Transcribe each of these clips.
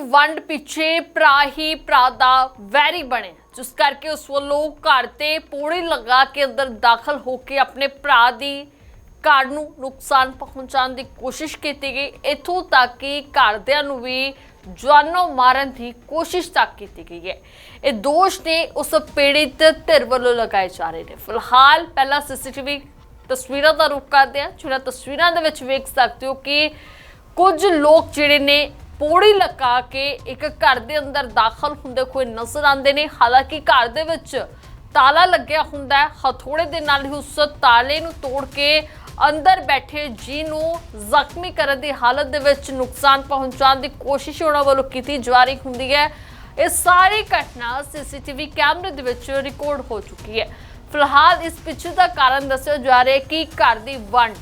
ਵੰਡ ਪਿੱਛੇ ਭਰਾ ਹੀ ਭਰਾ ਦਾ ਵੈਰੀ ਬਣੇ। ਜਿਸ ਕਰਕੇ ਉਸ ਵੱਲੋਂ ਘਰ ਤੇ ਪੌੜੀ ਲਗਾ ਕੇ ਅੰਦਰ ਦਾਖਲ ਹੋ ਕੇ ਆਪਣੇ ਭਰਾ ਦੀ ਘਰ ਨੂੰ ਨੁਕਸਾਨ ਪਹੁੰਚਾਉਣ ਦੀ ਕੋਸ਼ਿਸ਼ ਕੀਤੀ ਗਈ। ਇਥੋਂ ਤੱਕ ਕਿ ਘਰਦਿਆਂ ਨੂੰ ਵੀ ਜਾਨੋਂ ਮਾਰਨ ਦੀ ਕੋਸ਼ਿਸ਼ ਤੱਕ ਕੀਤੀ ਗਈ ਹੈ। ਇਹ ਦੋਸ਼ ਨੇ ਉਸ ਪੀੜਿਤ ਧਿਰ ਵੱਲੋਂ ਲਗਾਏ ਜਾ ਰਹੇ ਨੇ। ਫਿਲਹਾਲ ਪਹਿਲਾਂ ਸੀਸੀਟੀਵੀ ਤਸਵੀਰਾਂ ਦਾ ਰੁਖ ਕਰਦੇ ਹਾਂ। ਜਿਹੜਾ ਤਸਵੀਰਾਂ ਦੇ ਵਿੱਚ ਵੇਖ ਸਕਦੇ ਹੋ ਕਿ ਕੁਝ ਲੋਕ ਜਿਹੜੇ ਨੇ ਪੌੜੀ ਲਗਾ ਕੇ ਇੱਕ ਘਰ ਦੇ ਅੰਦਰ ਦਾਖਲ ਹੁੰਦੇ ਹੋਏ ਨਜ਼ਰ ਆਉਂਦੇ ਨੇ। ਹਾਲਾਂਕਿ ਘਰ ਦੇ ਵਿੱਚ ਤਾਲਾ ਲੱਗਿਆ ਹੁੰਦਾ ਹੈ। ਹਥੋੜੇ ਦੇ ਨਾਲ ਹੀ ਉਸ ਤਾਲੇ ਨੂੰ ਤੋੜ ਕੇ ਅੰਦਰ ਬੈਠੇ ਜੀ ਨੂੰ ਜ਼ਖਮੀ ਕਰਨ ਦੀ ਹਾਲਤ ਦੇ ਵਿੱਚ ਨੁਕਸਾਨ ਪਹੁੰਚਾਉਣ ਦੀ ਕੋਸ਼ਿਸ਼ ਉਹਨਾਂ ਵੱਲੋਂ ਕੀਤੀ ਜਾ ਰਹੀ ਹੁੰਦੀ ਹੈ। ਇਹ ਸਾਰੀ ਘਟਨਾ ਸੀਸੀਟੀਵੀ ਕੈਮਰੇ ਦੇ ਵਿੱਚ ਰਿਕਾਰਡ ਹੋ ਚੁੱਕੀ ਹੈ। ਫਿਲਹਾਲ ਇਸ ਪਿੱਛੇ ਦਾ ਕਾਰਨ ਦੱਸਿਆ ਜਾ ਰਿਹਾ ਹੈ ਕਿ ਘਰ ਦੀ ਵੰਡ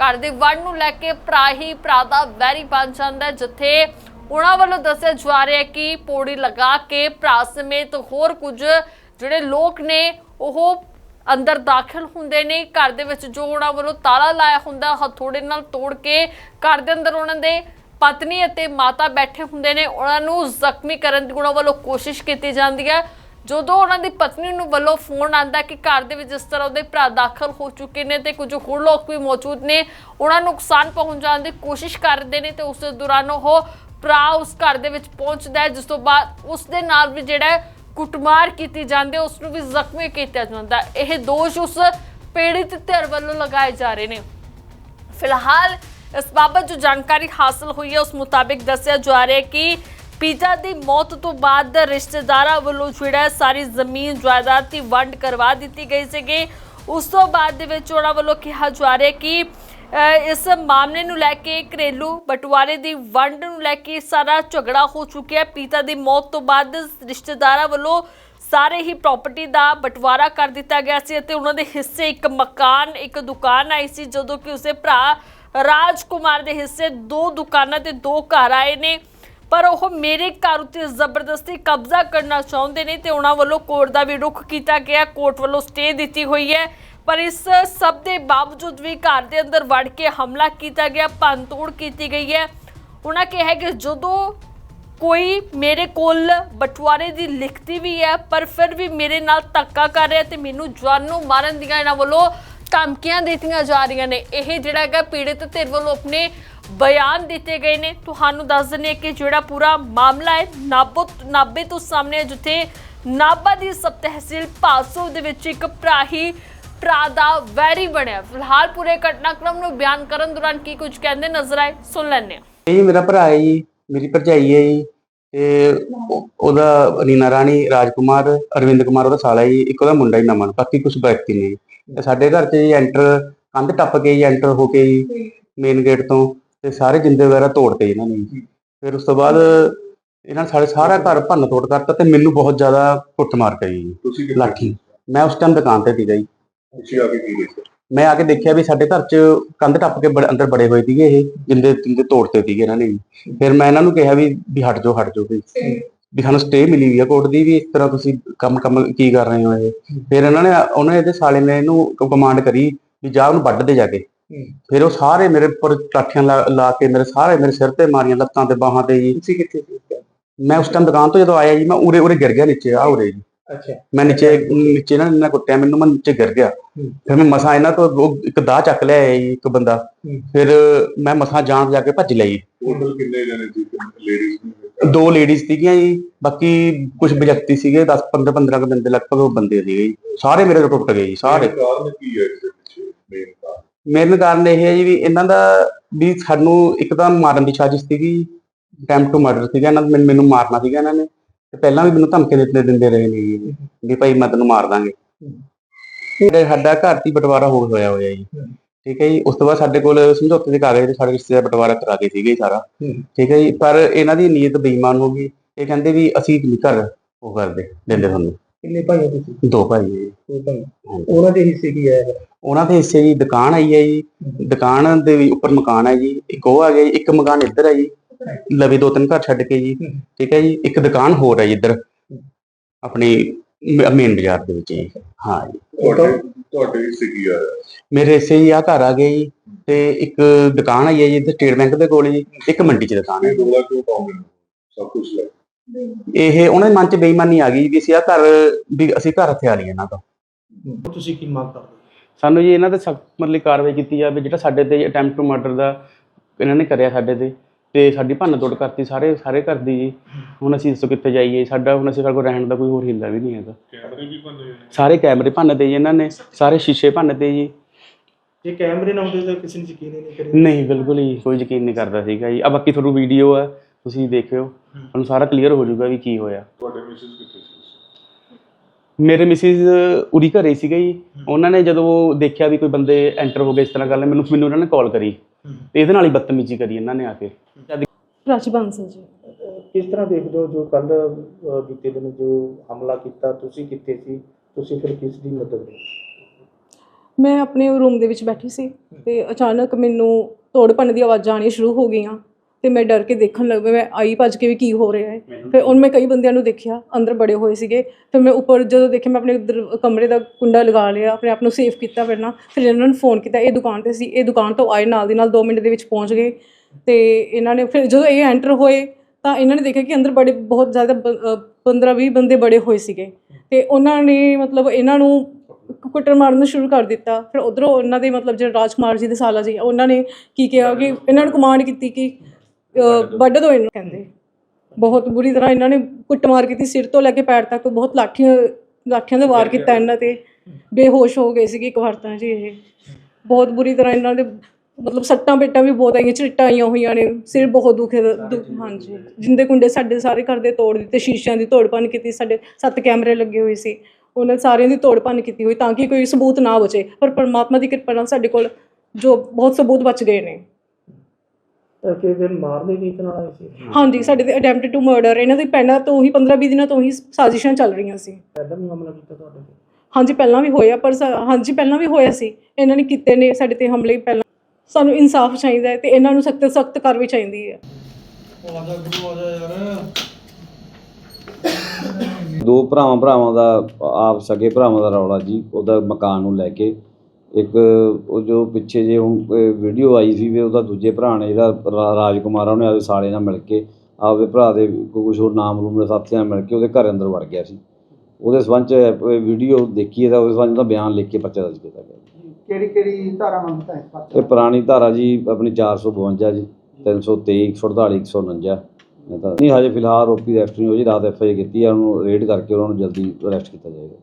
ਘਰ ਦੀ ਵੰਡ ਨੂੰ ਲੈ ਕੇ ਭਰਾ ਹੀ ਭਰਾ ਦਾ ਵੈਰੀ ਬਣ ਜਾਂਦਾ ਜਿੱਥੇ ਉਹਨਾਂ ਵੱਲੋਂ ਦੱਸਿਆ ਜਾ ਰਿਹਾ ਕਿ ਪੌੜੀ ਲਗਾ ਕੇ ਭਰਾ ਸਮੇਤ ਹੋਰ ਕੁਝ ਜਿਹੜੇ ਲੋਕ ਨੇ, ਉਹ ਅੰਦਰ ਦਾਖਲ ਹੁੰਦੇ ਨੇ। ਘਰ ਦੇ ਵਿੱਚ ਜੋ ਉਹਨਾਂ ਵੱਲੋਂ ਤਾਲਾ ਲਾਇਆ ਹੁੰਦਾ, ਹਥੋੜੇ ਨਾਲ ਤੋੜ ਕੇ ਘਰ ਦੇ ਅੰਦਰ ਉਹਨਾਂ ਦੇ ਪਤਨੀ ਅਤੇ ਮਾਤਾ ਬੈਠੇ ਹੁੰਦੇ ਨੇ। ਉਹਨਾਂ ਨੂੰ ਜ਼ਖਮੀ ਕਰਨ ਦੀ ਉਹਨਾਂ ਵੱਲੋਂ ਕੋਸ਼ਿਸ਼ ਕੀਤੀ ਜਾਂਦੀ ਹੈ। ਜਦੋਂ ਉਹਨਾਂ ਦੀ ਪਤਨੀ ਨੂੰ ਵੱਲੋਂ ਫੋਨ ਆਂਦਾ ਕਿ ਘਰ ਦੇ ਵਿੱਚ ਜਿਸ ਤਰ੍ਹਾਂ ਉਹਦੇ ਭਰਾ ਦਾਖਲ ਹੋ ਚੁੱਕੇ ਨੇ ਤੇ ਕੁਝ ਹੋਰ ਲੋਕ ਵੀ ਮੌਜੂਦ ਨੇ, ਉਹਨਾਂ ਨੂੰ ਨੁਕਸਾਨ ਪਹੁੰਚਾਉਣ ਦੀ ਕੋਸ਼ਿਸ਼ ਕਰਦੇ ਨੇ ਤੇ ਉਸ ਦੌਰਾਨ ਉਹ ਭਰਾ ਉਸ ਘਰ ਦੇ ਵਿੱਚ ਪਹੁੰਚਦਾ ਹੈ, ਜਿਸ ਤੋਂ ਬਾਅਦ ਉਸ ਦੇ ਨਾਲ ਵੀ ਜਿਹੜਾ ਕੁੱਟਮਾਰ ਕੀਤੀ ਜਾਂਦੀ ਹੈ, ਉਸ ਨੂੰ ਵੀ ਜ਼ਖਮੀ ਕੀਤਾ ਜਾਂਦਾ ਇਹ ਦੋਸ਼ ਉਸ ਪੀੜਿਤ ਧਿਰ ਵੱਲੋਂ ਲਗਾਏ ਜਾ ਰਹੇ ਨੇ। ਫਿਲਹਾਲ ਇਸ ਬਾਬਤ ਜੋ ਜਾਣਕਾਰੀ ਹਾਸਲ ਹੋਈ ਹੈ, ਉਸ ਮੁਤਾਬਿਕ ਦੱਸਿਆ ਜਾ ਰਿਹਾ ਹੈ ਕਿ ਪਿਤਾ ਦੀ ਮੌਤ ਤੋਂ ਬਾਅਦ ਰਿਸ਼ਤੇਦਾਰਾਂ ਵੱਲੋਂ ਜਿਹੜਾ ਸਾਰੀ ਜ਼ਮੀਨ, ਜਾਇਦਾਦ ਦੀ ਵੰਡ ਕਰਵਾ ਦਿੱਤੀ ਗਈ ਸੀਗੀ। ਉਸ ਤੋਂ ਬਾਅਦ ਦੇ ਵਿੱਚ ਉਹਨਾਂ ਵੱਲੋਂ ਕਿਹਾ ਜਾ ਰਿਹਾ ਕਿ ਇਸ ਮਾਮਲੇ ਨੂੰ ਲੈ ਕੇ ਘਰੇਲੂ ਬਟਵਾਰੇ ਦੀ ਵੰਡ ਨੂੰ ਲੈ ਕੇ ਸਾਰਾ ਝਗੜਾ ਹੋ ਚੁੱਕਿਆ ਹੈ। ਪਿਤਾ ਦੀ ਮੌਤ ਤੋਂ ਬਾਅਦ ਰਿਸ਼ਤੇਦਾਰਾਂ ਵੱਲੋਂ ਸਾਰੇ ਹੀ ਪ੍ਰਾਪਰਟੀ ਦਾ ਬਟਵਾਰਾ ਕਰ ਦਿੱਤਾ ਗਿਆ ਸੀ ਅਤੇ ਉਹਨਾਂ ਦੇ ਹਿੱਸੇ ਇੱਕ ਮਕਾਨ, ਇੱਕ ਦੁਕਾਨ ਆਈ ਸੀ, ਜਦੋਂ ਕਿ ਉਸਦੇ ਭਰਾ ਰਾਜਕੁਮਾਰ ਦੇ ਹਿੱਸੇ ਦੋ ਦੁਕਾਨਾਂ ਤੇ ਦੋ ਘਰ ਆਏ ਨੇ। ਪਰ ਉਹ ਮੇਰੇ ਘਰ ਉੱਤੇ ਜ਼ਬਰਦਸਤੀ ਕਬਜ਼ਾ ਕਰਨਾ ਚਾਹੁੰਦੇ ਨੇ ਤੇ ਉਹਨਾਂ ਵੱਲੋਂ ਕੋਰਟ ਦਾ ਵੀ ਰੁਖ ਕੀਤਾ ਗਿਆ, ਕੋਰਟ ਵੱਲੋਂ ਸਟੇ ਦਿੱਤੀ ਹੋਈ ਹੈ। ਪਰ ਇਸ ਸਭ ਦੇ ਬਾਵਜੂਦ ਵੀ ਘਰ ਦੇ ਅੰਦਰ ਵੜ ਕੇ ਹਮਲਾ ਕੀਤਾ ਗਿਆ, ਭੰਨਤੋੜ ਕੀਤੀ ਗਈ ਹੈ। ਉਹਨਾਂ ਕਿਹਾ ਕਿ ਜਦੋਂ ਕੋਈ ਮੇਰੇ ਕੋਲ ਬਟਵਾਰੇ ਦੀ ਲਿਖਤੀ ਵੀ ਹੈ, ਪਰ ਫਿਰ ਵੀ ਮੇਰੇ ਨਾਲ ਧੱਕਾ ਕਰ ਰਿਹਾ ਤੇ ਮੈਨੂੰ ਜਾਨੋਂ ਮਾਰਨ ਦੀਆਂ ਇਹਨਾਂ ਵੱਲੋਂ ਧਮਕੀਆਂ ਦਿੱਤੀਆਂ ਜਾ ਰਹੀਆਂ ਨੇ। ਇਹ ਜਿਹੜਾ ਹੈਗਾ ਪੀੜਿਤ ਧਿਰ ਵੱਲੋਂ ਆਪਣੇ ਬਿਆਨ ਦਿੱਤੇ ਗਏ ਨੇ। ਤੁਹਾਨੂੰ ਦੱਸ ਦਿੰਦੇ ਕਿ ਜਿਹੜਾ ਪੂਰਾ ਮਾਮਲਾ ਹੈ, ਨਾਬੋ ਨਾਬੇ ਤੋਂ ਸਾਹਮਣੇ ਜਿੱਥੇ ਨਾਭਾ ਦੀ ਸਬ ਤਹਿਸੀਲ ਪਾਸੋ ਦੇ ਵਿੱਚ ਇੱਕ ਭਰਾ ਹੀ ਭਰਾ ਦਾ ਵੈਰੀ ਬਣਿਆ। ਫਿਲਹਾਲ ਪੂਰੇ ਘਟਨਾਕ੍ਰਮ ਨੂੰ ਬਿਆਨ ਕਰਨ ਦੌਰਾਨ ਕੀ ਕੁਝ ਕਹਿੰਦੇ ਨਜ਼ਰ ਆਏ, ਸੁਣ ਲੈਂਦੇ ਹਾਂ। ਇਹ ਮੇਰਾ ਭਰਾ ਹੈ ਜੀ, ਮੇਰੀ ਭਰਜਾਈ ਹੈ ਜੀ। ਤੇ ਉਹ- ਉਹਦਾ ਨੀਨਾ ਰਾਣੀ ਰਾਜਕੁਮਾਰ ਅਰਵਿੰਦ ਕੁਮਾਰ ਉਹਦਾ ਸਾਲਾ ਹੈ ਇੱਕ ਉਹਦਾ ਮੁੰਡਾ ਹੀ ਨਮਨ ਬਾਕੀ ਕੁਝ ਵਿਅਕਤੀ ਨੇ। ਤੇ ਸਾਡੇ ਘਰ 'ਚ ਜੀ ਐਂਟਰ ਕੰਧ ਟੱਪ ਕੇ ਜੀ ਐਂਟਰ ਹੋ ਕੇ ਜੀ ਮੇਨ ਗੇਟ ਤੋਂ ਤੇ ਸਾਰੇ ਜਿੰਦੇ ਵਗੈਰਾ ਤੋੜਤੇ ਇਹਨਾਂ ਨੇ ਫਿਰ ਉਸ ਤੋਂ ਬਾਅਦ ਇਹਨਾਂ ਨੇ ਸਾਡੇ ਸਾਰਾ ਘਰ ਭੰਨ ਤੋੜ ਕਰਤਾ ਤੇ ਮੈਨੂੰ ਬਹੁਤ ਜ਼ਿਆਦਾ ਕੁੱਟਮਾਰ ਕਰੀ ਜੀ ਤੁਸੀਂ ਕਿੱਥੇ ਲਾਠੀ। ਮੈਂ ਉਸ ਟਾਈਮ ਦੁਕਾਨ ਤੇ ਸੀਗਾ ਜੀ। ਤੁਸੀਂ ਆ ਕੇ ਕੀ ਦੇਖਿਆ ਮੈਂ ਆ ਕੇ ਦੇਖਿਆ ਵੀ ਸਾਡੇ ਘਰ 'ਚ ਕੰਧ ਟੱਪ ਕੇ ਬੜੇ- ਅੰਦਰ ਬੜੇ ਹੋਏ ਸੀਗੇ ਇਹ ਜਿੰਦੇ ਜਿੰਦੇ ਤੋੜਤੇ ਸੀਗੇ ਇਹਨਾਂ ਨੇ। ਫਿਰ ਮੈਂ ਇਹਨਾਂ ਨੂੰ ਕਿਹਾ ਵੀ ਵੀ ਹਟ ਜਾਓ ਹਟ ਜਾਓ ਵੀ ਵੀ ਸਾਨੂੰ ਸਟੇ ਮਿਲੀ ਆ ਕੋਰਟ ਦੀ ਵੀ ਇਸ ਤਰ੍ਹਾਂ ਤੁਸੀਂ ਕੰਮ ਕੰਮ ਕੀ ਕਰ ਰਹੇ ਹੋ ਇਹ। ਫਿਰ ਇਹਨਾਂ ਨੇ ਉਹਨਾਂ ਇਹਦੇ ਸਾਲੇ ਨੇ ਇਹਨੂੰ ਕਮਾਂਡ ਕਰੀ ਵੀ ਜਾ ਉਹਨੂੰ ਵੱਢ ਦੇ ਜਾ ਕੇ। ਫਿਰ ਉਹ ਸਾਰੇ ਮੇਰੇ ਉੱਪਰ ਕਾਠੀਆਂ ਲਾ ਲਾ ਕੇ ਮੇਰੇ ਸਾਰੇ ਮੇਰੇ ਸਿਰ ਤੇ ਮਾਰੀਆਂ ਲੱਤਾਂ ਤੇ ਬਾਹਾਂ ਤੇ ਜੀ। ਤੁਸੀਂ ਕਿੱਥੇ ਸੀ? ਮੈਂ ਉਸ ਟਾਈਮ ਦੁਕਾਨ ਤੋਂ ਜਦੋਂ ਆਇਆ ਜੀ ਮੈਂ ਉਰੇ ਉਰੇ ਗਿਰ ਗਿਆ ਨੀਚੇ ਆ ਉਰੇ ਜੀ। ਅੱਛਾ। ਮੈਂ ਨੀਚੇ ਨੀਚੇ ਨਾ ਇਹਨਾਂ ਕੁੱਟਿਆ ਮੈਨੂੰ ਮੈਂ ਨੀਚੇ ਗਿਰ ਗਿਆ। ਫਿਰ ਮੈਂ ਮਸਾਂ ਇਹਨਾਂ ਤੋਂ ਉਹ ਇੱਕ ਦਾਹ ਚੱਕ ਲਿਆ ਇੱਕ ਬੰਦਾ। ਫਿਰ ਮੈਂ ਮਸਾਂ ਜਾਣ ਜਾ ਕੇ ਭੱਜ ਲਈ ਟੋਟਲ ਕਿੰਨੇ ਜਣੇ ਸੀ? ਲੇਡੀਜ਼ ਦੋ ਲੇਡੀਜ਼ ਸੀਗੀਆਂ ਜੀ ਬਾਕੀ ਕੁਝ ਵਿਅਕਤੀ ਸੀਗੇ 10 15 15 ਕੁ ਬੰਦੇ ਲਗਭਗ ਉਹ ਬੰਦੇ ਸੀਗੇ ਜੀ। ਸਾਰੇ ਮੇਰੇ ਤੋਂ ਟੁੱਟ ਗਏ ਜੀ ਸਾਰੇ। ਕਾਰਨ ਕੀ ਹੈ ਇਹਦੇ ਪਿੱਛੇ? ਮੇਨ ਕਾਰਨ? ਮੇਨ ਕਾਰਨ ਇਹ ਹੈ ਜੀ ਵੀ ਇਹਨਾਂ ਦਾ ਵੀ ਸਾਨੂੰ ਇੱਕਦਮ ਮਾਰਨ ਦੀ ਸਾਜ਼ਿਸ਼ ਸੀਗੀ ਅਟੈਂਪਟ ਟੂ ਮਰਡਰ ਸੀਗਾ ਇਹਨਾਂ ਦਾ ਮੈਨੂੰ- ਮੈਨੂੰ ਮਾਰਨਾ ਸੀਗਾ ਇਹਨਾਂ ਨੇ। ਤੇ ਪਹਿਲਾਂ ਵੀ ਮੈਨੂੰ ਧਮਕੀ ਦਿੱਤੇ ਦਿੰਦੇ ਰਹੇ ਨੇ ਜੀ ਵੀ ਭਾਈ ਮੈਂ ਤੈਨੂੰ ਮਾਰ ਦਾਂਗੇ। ਤੇ ਸਾਡਾ ਘਰ ਦੀ ਬਟਵਾਰਾ ਹੋ ਹੋਇਆ ਹੋਇਆ ਜੀ। ਠੀਕ ਹੈ ਜੀ ਉਸ ਤੋਂ ਬਾਅਦ ਸਾਡੇ ਕੋਲ ਸਮਝੌਤੇ ਦੇ ਕਾਗਜ਼ ਤੇ ਸਾਡੇ ਰਿਸ਼ਤੇ ਦਾ ਬਟਵਾਰਾ ਕਰਾ ਕੇ ਸੀਗੇ ਸਾਰਾ। ਠੀਕ ਹੈ ਜੀ ਪਰ ਇਹਨਾਂ ਦੀ ਨੀਅਤ ਬੇਈਮਾਨ ਹੋ ਗਈ। ਇਹ ਕਹਿੰਦੇ ਵੀ ਅਸੀਂ ਨਹੀਂ ਘਰ ਉਹ ਕਰਦੇ ਦਿੰਦੇ ਤੁਹਾਨੂੰ। ਕਿੰਨੇ ਭਾਈ ਹੋ ਤੁਸੀਂ? ਦੋ ਭਾਈ ਜੀ ਦੋ ਭਾਈ। ਉਹਨਾਂ ਦੇ ਹਿੱਸੇ ਕੀ ਹੈ ਉਹਨਾਂ ਦੇ ਹਿੱਸੇ ਜੀ ਦੁਕਾਨ ਆਈ ਹੈ ਜੀ। ਦੁਕਾਨ ਦੇ ਵੀ ਉੱਪਰ ਮਕਾਨ ਹੈ ਜੀ। ਇੱਕ ਉਹ ਆ ਗਿਆ ਜੀ ਇੱਕ ਮਕਾਨ ਇੱਧਰ ਹੈ ਜੀ। ਲਵੇ ਦੋ ਤਿੰਨ ਘਰ ਛੱਡ ਕੇ ਜੀ। ਹੂੰ। ਠੀਕ ਹੈ ਜੀ ਇੱਕ ਦੁਕਾਨ ਹੋਰ ਹੈ ਜੀ ਇੱਧਰ। ਆਪਣੀ ਮੇਨ ਬਾਜ਼ਾਰ ਦੇ ਵਿੱਚ ਜੀ। ਹਾਂ ਜੀ। ਤੁਹਾਡੇ ਤੁਹਾਡੇ ਕੀ ਹੈ ਮੇਰੇ ਹਿੱਸੇ ਜੀ ਆ ਘਰ ਆ ਗਏ ਜੀ। ਤੇ ਇੱਕ ਦੁਕਾਨ ਆਈ ਹੈ ਜੀ ਇੱਧਰ ਸਟੇਟ ਬੈਂਕ ਦੇ ਕੋਲ ਜੀ। ਇੱਕ ਮੰਡੀ 'ਚ ਦੁਕਾਨ ਹੈ। ਇਹ ਦੋਲਾ ਕਿਉਂ ਪਾਉਂਦੇ ਨੇ ਸਭ ਕੁਝ ਲੈ। ਇਹ ਉਹਨਾਂ ਦੇ ਮਨ 'ਚ ਬੇਈਮਾਨੀ ਆ ਗਈ ਵੀ ਅਸੀਂ ਆ ਘਰ ਵੀ ਅਸੀਂ ਘਰ ਹਥਿਆ ਲਈਏ ਇਹਨਾਂ ਤੋਂ। ਤੁਸੀਂ ਕੀ ਮੰਗ ਕਰਦੇ ਹੋ? ਸਾਨੂੰ ਜੀ ਇਹਨਾਂ ਤੇ ਸਖਤ ਮਤਲਬ ਕਾਰਵਾਈ ਕੀਤੀ ਜਾਵੇ ਜਿਹੜਾ ਸਾਡੇ ਤੇ ਅਟੈਂਪਟ ਟੂ ਮਰਡਰ ਦਾ ਇਹਨਾਂ ਨੇ ਕਰਿਆ ਸਾਡੇ ਤੇ। ਤੇ ਸਾਡੀ ਭੰਨ ਤੋੜ ਕਰਤੀ ਸਾਰੇ ਸਾਰੇ ਘਰ ਦੀ ਜੀ। ਹੁਣ ਅਸੀਂ ਦੱਸੋ ਕਿੱਥੇ ਜਾਈਏ? ਸਾਡਾ ਹੁਣ ਅਸੀਂ ਸਾਡੇ ਕੋਲ ਰਹਿਣ ਦਾ ਕੋਈ ਹੋਰ ਹਿੱਲਾ ਵੀ ਨਹੀਂ ਹੈਗਾ। ਕੈਮਰੇ ਵੀ ਬੰਦੇ ਸਾਰੇ ਕੈਮਰੇ ਭੰਨਤੇ ਜੀ ਇਹਨਾਂ ਨੇ ਸਾਰੇ ਸ਼ੀਸ਼ੇ ਭੰਨਤੇ ਜੀ। ਜੇ ਕੈਮਰੇ ਨਾ ਹੁੰਦੇ ਤਾਂ ਕਿਸੇ ਨੇ ਯਕੀਨ ਹੀ ਨਹੀਂ ਕਰੀ ਨਹੀਂ ਬਿਲਕੁਲ ਹੀ ਕੋਈ ਯਕੀਨ ਨਹੀਂ ਕਰਦਾ ਸੀਗਾ ਜੀ। ਆ ਬਾਕੀ ਤੁਹਾਨੂੰ ਵੀਡੀਓ ਆ ਤੁਸੀਂ ਦੇਖਿਓ। ਤੁਹਾਨੂੰ ਸਾਰਾ ਕਲੀਅਰ ਹੋ ਜਾਊਗਾ ਵੀ ਕੀ ਹੋਇਆ। ਤੁਹਾਡੇ ਮਿਸਿਸ ਕਿੱਥੇ ਸੀ ਮੇਰੇ ਮਿਸਿਸ ਉਰੀ ਘਰੇ ਸੀਗਾ ਜੀ। ਉਹਨਾਂ ਨੇ ਜਦੋਂ ਦੇਖਿਆ ਵੀ ਕੋਈ ਬੰਦੇ ਐਂਟਰ ਹੋ ਗਏ ਇਸ ਤਰ੍ਹਾਂ ਗੱਲ ਮੈਨੂੰ ਮੈਨੂੰ ਉਹਨਾਂ ਨੇ ਕਾਲ ਕਰੀ। ਤੇ ਇਹਦੇ ਨਾਲ ਹੀ ਬਦਤਮੀਜ਼ੀ ਕਰੀ ਇਹਨਾਂ ਨੇ ਆ ਕੇ। ਪ੍ਰਾਚੀ ਬਾਂਸਲ ਜੀ। ਕਿਸ ਤਰ੍ਹਾਂ ਦੇਖਦੇ ਹੋ ਜੋ ਕੱਲ ਬੀਤੇ ਦਿਨ ਜੋ ਹਮਲਾ ਕੀਤਾ ਤੁਸੀਂ ਕਿੱਥੇ ਸੀ? ਤੁਸੀਂ ਫਿਰ ਕਿਸ ਦੀ ਮਦਦ ਲਈ? ਮੈਂ ਆਪਣੇ ਰੂਮ ਦੇ ਵਿੱਚ ਬੈਠੀ ਸੀ ਤੇ ਅਚਾਨਕ ਮੈਨੂੰ ਤੋੜ ਭੰਨ ਦੀ ਆਵਾਜ਼ਾਂ ਆਉਣੀਆਂ ਸ਼ੁਰੂ ਹੋ ਗਈਆਂ। ਤੇ ਮੈਂ ਡਰ ਕੇ ਦੇਖਣ ਲੱਗ ਪਈ ਮੈਂ ਆਈ ਭੱਜ ਕੇ ਵੀ ਕੀ ਹੋ ਰਿਹਾ ਹੈ। ਫਿਰ ਹੁਣ ਮੈਂ ਕਈ ਬੰਦਿਆਂ ਨੂੰ ਦੇਖਿਆ ਅੰਦਰ ਬੜੇ ਹੋਏ ਸੀਗੇ। ਫਿਰ ਮੈਂ ਉੱਪਰ ਜਦੋਂ ਦੇਖਿਆ ਮੈਂ ਆਪਣੇ ਦਰ- ਕਮਰੇ ਦਾ ਕੁੰਡਾ ਲਗਾ ਲਿਆ ਆਪਣੇ ਆਪ ਨੂੰ ਸੇਫ ਕੀਤਾ ਪਹਿਲਾਂ ਫਿਰ ਇਹਨਾਂ ਨੂੰ ਫੋਨ ਕੀਤਾ ਇਹ ਦੁਕਾਨ ਤੇ ਸੀ ਇਹ ਦੁਕਾਨ ਤੋਂ ਆਏ ਨਾਲ ਦੀ ਨਾਲ 2 ਮਿੰਟ ਦੇ ਵਿੱਚ ਪਹੁੰਚ ਗਏ। ਤੇ ਇਹਨਾਂ ਨੇ ਫਿਰ ਜਦੋਂ ਇਹ ਐਂਟਰ ਹੋਏ ਤਾਂ ਇਹਨਾਂ ਨੇ ਦੇਖਿਆ ਕਿ ਅੰਦਰ ਬੜੇ ਬਹੁਤ ਜ਼ਿਆਦਾ 15 20 ਬੰਦੇ ਬੜੇ ਹੋਏ ਸੀਗੇ। ਤੇ ਉਹਨਾਂ ਨੇ ਮਤਲਬ ਇਹਨਾਂ ਨੂੰ ਕੁੱਟਰ ਮਾਰਨਾ ਸ਼ੁਰੂ ਕਰ ਦਿੱਤਾ। ਫਿਰ ਉਧਰੋਂ ਉਹਨਾਂ ਦੇ ਮਤਲਬ ਜਿਹੜੇ ਰਾਜਕੁਮਾਰ ਜੀ ਦੇ ਸਾਲਾ ਜੀ ਉਹਨਾਂ ਨੇ ਕੀ ਕਿਹਾ ਕਿ ਇਹਨਾਂ ਨੂੰ ਕਮਾਂਡ ਕੀਤੀ ਕਿ ਵੱਢ ਦੋ। ਇਹਨੂੰ। ਕਹਿੰਦੇ। ਬਹੁਤ ਬੁਰੀ ਤਰ੍ਹਾਂ ਇਹਨਾਂ ਨੇ ਕੁੱਟਮਾਰ ਕੀਤੀ ਸਿਰ ਤੋਂ ਲੈ ਕੇ ਪੈਰ ਤੱਕ ਬਹੁਤ ਲਾਠੀਆਂ ਲਾਠੀਆਂ ਦਾ ਵਾਰ ਕੀਤਾ ਇਹਨਾਂ ਤੇ। ਬੇਹੋਸ਼ ਹੋ ਗਏ ਸੀਗੇ ਇੱਕ ਵਾਰ ਤਾਂ ਜੀ ਇਹ। ਬਹੁਤ ਬੁਰੀ ਤਰ੍ਹਾਂ ਇਹਨਾਂ ਦੇ ਮਤਲਬ ਸੱਟਾਂ ਪੇਟਾਂ ਵੀ ਬਹੁਤ ਆਈਆਂ ਚਿੱਟਾਂ ਆਈਆਂ ਹੋਈਆਂ ਨੇ। ਸਿਰ ਬਹੁਤ ਦੁਖੇ ਦੁ- ਹਾਂਜੀ। ਜਿੰਦੇ ਕੁੰਡੇ ਸਾਡੇ ਸਾਰੇ ਘਰ ਦੇ ਤੋੜ ਦਿੱਤੇ ਸ਼ੀਸ਼ਿਆਂ ਦੀ ਤੋੜ ਭੰਨ ਕੀਤੀ ਸਾਡੇ ਸੱਤ ਕੈਮਰੇ ਲੱਗੇ ਹੋਏ ਸੀ। ਉਹਨਾਂ ਸਾਰਿਆਂ ਦੀ ਤੋੜ ਭੰਨ ਕੀਤੀ ਹੋਈ ਤਾਂ ਕਿ ਕੋਈ ਸਬੂਤ ਨਾ ਬਚੇ। ਪਰ ਪਰਮਾਤਮਾ ਦੀ ਕਿਰਪਾ ਨਾਲ ਸਾਡੇ ਕੋਲ ਜੋ ਬਹੁਤ ਸਬੂਤ ਬਚ ਗਏ ਨੇ। ਕਿ ਫਿਰ ਮਾਰਨੇ ਦੀ ਇਤਨਾ ਸੀ ਹਾਂਜੀ ਸਾਡੇ ਤੇ ਅਟੈਂਪਟ ਟੂ ਮਰਡਰ ਇਹਨਾਂ ਦੀ ਪਹਿਲਾਂ ਤੋਂ ਹੀ 15-20 ਦਿਨਾਂ ਤੋਂ ਹੀ ਸਾਜ਼ਿਸ਼ਾਂ ਚੱਲ ਰਹੀਆਂ ਸੀ। ਪਹਿਲਾਂ ਵੀ ਹਮਲਾ ਕੀਤਾ ਤੁਹਾਡੇ ਤੇ? ਹਾਂਜੀ ਪਹਿਲਾਂ ਵੀ ਹੋਇਆ ਪਰ ਸਾ- ਹਾਂਜੀ ਪਹਿਲਾਂ ਵੀ ਹੋਇਆ ਸੀ। ਇਹਨਾਂ ਨੇ ਕੀਤੇ ਨੇ ਸਾਡੇ ਤੇ ਹਮਲੇ ਪਹਿਲਾਂ। ਸਾਨੂੰ ਇਨਸਾਫ ਚਾਹੀਦਾ ਹੈ ਤੇ ਇਹਨਾਂ ਨੂੰ ਸਖਤ ਸਖਤ ਕਾਰਵਾਈ ਚਾਹੀਦੀ ਹੈ। ਦੋ ਭਰਾਵਾਂ ਭਰਾਵਾਂ ਦਾ ਆਪ ਸਕੇ ਭਰਾਵਾਂ ਦਾ ਰੌਲਾ ਜੀ ਉਹਦਾ ਮਕਾਨ ਨੂੰ ਲੈ ਕੇ। ਇੱਕ ਉਹ ਜੋ ਪਿੱਛੇ ਜੇ ਹੁਣ ਵੀਡੀਓ ਆਈ ਸੀ ਵੀ ਉਹਦਾ ਦੂਜੇ ਭਰਾ ਨੇ ਜਿਹੜਾ ਰਾਜਕੁਮਾਰ ਉਹਨੇ ਆਪਦੇ ਸਾਲੇ ਨਾਲ ਮਿਲ ਕੇ ਆਪਦੇ ਭਰਾ ਦੇ ਕੁਝ ਹੋਰ ਨਾਮ ਰੂਮ ਦੇ ਸਾਥੀਆਂ ਨਾਲ ਮਿਲ ਕੇ ਉਹਦੇ ਘਰ ਅੰਦਰ ਵੜ ਗਿਆ ਸੀ। ਉਹਦੇ ਸੰਬੰਧ ਚ ਵੀਡੀਓ ਦੇਖੀ ਹੈ ਤਾਂ ਉਹਦੇ ਸੰਬੰਧ ਦਾ ਬਿਆਨ ਲਿਖ ਕੇ ਪਰਚਾ ਦਰਜ ਕੀਤਾ ਗਿਆ। ਕਿਹੜੀ ਕਿਹੜੀ ਧਾਰਾ ਮੰਗਤਾ ਹੈ ਇਹ ਪੁਰਾਣੀ ਧਾਰਾ ਜੀ ਆਪਣੀ 452 ਜੀ 323 148 149 ਇਹ ਤਾਂ ਨਹੀਂ ਹਜੇ ਫਿਲਹਾਲ ਰੋਪੀ ਅਰੈਸਟ ਨਹੀਂ ਹੋਈ ਰਾਤ ਐਫ ਆਈ ਕੀਤੀ ਆ ਉਹਨੂੰ ਰੇਡ ਕਰਕੇ ਉਹਨਾਂ ਨੂੰ ਜਲਦੀ ਅਰੈਸਟ ਕੀਤਾ ਜਾਏਗਾ।